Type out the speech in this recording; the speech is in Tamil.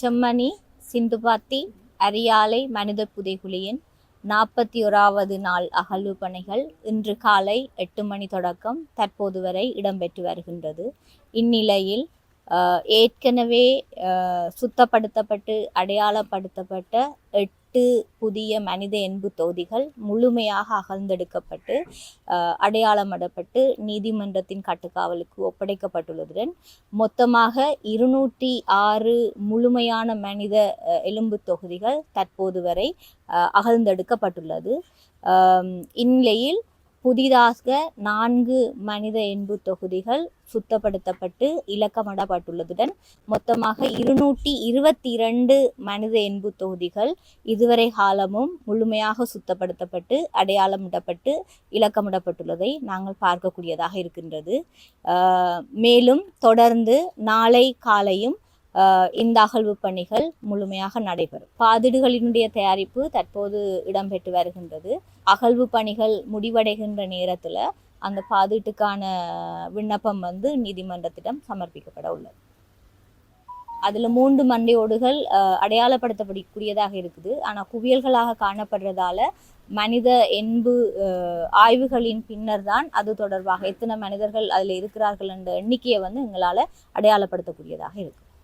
செம்மணி சிந்துபாத்தி அரியாலை மனித புதைகுழியின் நாற்பத்தி ஓராவது நாள் அகழ்வு பணிகள் இன்று காலை எட்டு மணி தொடக்கம் தற்போது வரை இடம்பெற்று வருகின்றது. இந்நிலையில் ஏற்கனவே சுத்தப்படுத்தப்பட்டு அடையாளப்படுத்தப்பட்ட எட்டு புதிய மனித எண்பு தொகுதிகள் முழுமையாக அகழ்ந்தெடுக்கப்பட்டு அடையாளமிடப்பட்டு நீதிமன்றத்தின் கட்டுக்காவலுக்கு ஒப்படைக்கப்பட்டுள்ளதுடன் மொத்தமாக இருநூற்றி ஆறு முழுமையான மனித எலும்பு தொகுதிகள் தற்போது வரை அகழ்ந்தெடுக்கப்பட்டுள்ளது. இந்நிலையில் புதிதாக நான்கு மனித எண்பு தொகுதிகள் சுத்தப்படுத்தப்பட்டு இலக்கமிடப்பட்டுள்ளதுடன் மொத்தமாக இருநூற்றி இருபத்தி இரண்டு மனித எண்பு தொகுதிகள் இதுவரை காலமும் முழுமையாக சுத்தப்படுத்தப்பட்டு அடையாளமிடப்பட்டு இலக்கமிடப்பட்டுள்ளதை நாங்கள் பார்க்கக்கூடியதாக இருக்கின்றது. மேலும் தொடர்ந்து நாளை காலையும் இந்த அகழ்வு பணிகள் முழுமையாக நடைபெறும். பாதிடுகளினுடைய தயாரிப்பு தற்போது இடம்பெற்று வருகின்றது. அகழ்வு பணிகள் முடிவடைகின்ற நேரத்தில் அந்த பாதீட்டுக்கான விண்ணப்பம் வந்து நீதிமன்றத்திடம் சமர்ப்பிக்கப்பட உள்ளது. அதில் மூன்று மண்டையோடுகள் அடையாளப்படுத்தப்படக்கூடியதாக இருக்குது. ஆனால் குவியல்களாக காணப்படுறதால மனித என்பு ஆய்வுகளின் பின்னர் தான் அது தொடர்பாக எத்தனை மனிதர்கள் அதில் இருக்கிறார்கள் என்ற எண்ணிக்கையை வந்து எங்களால் அடையாளப்படுத்தக்கூடியதாக இருக்கு.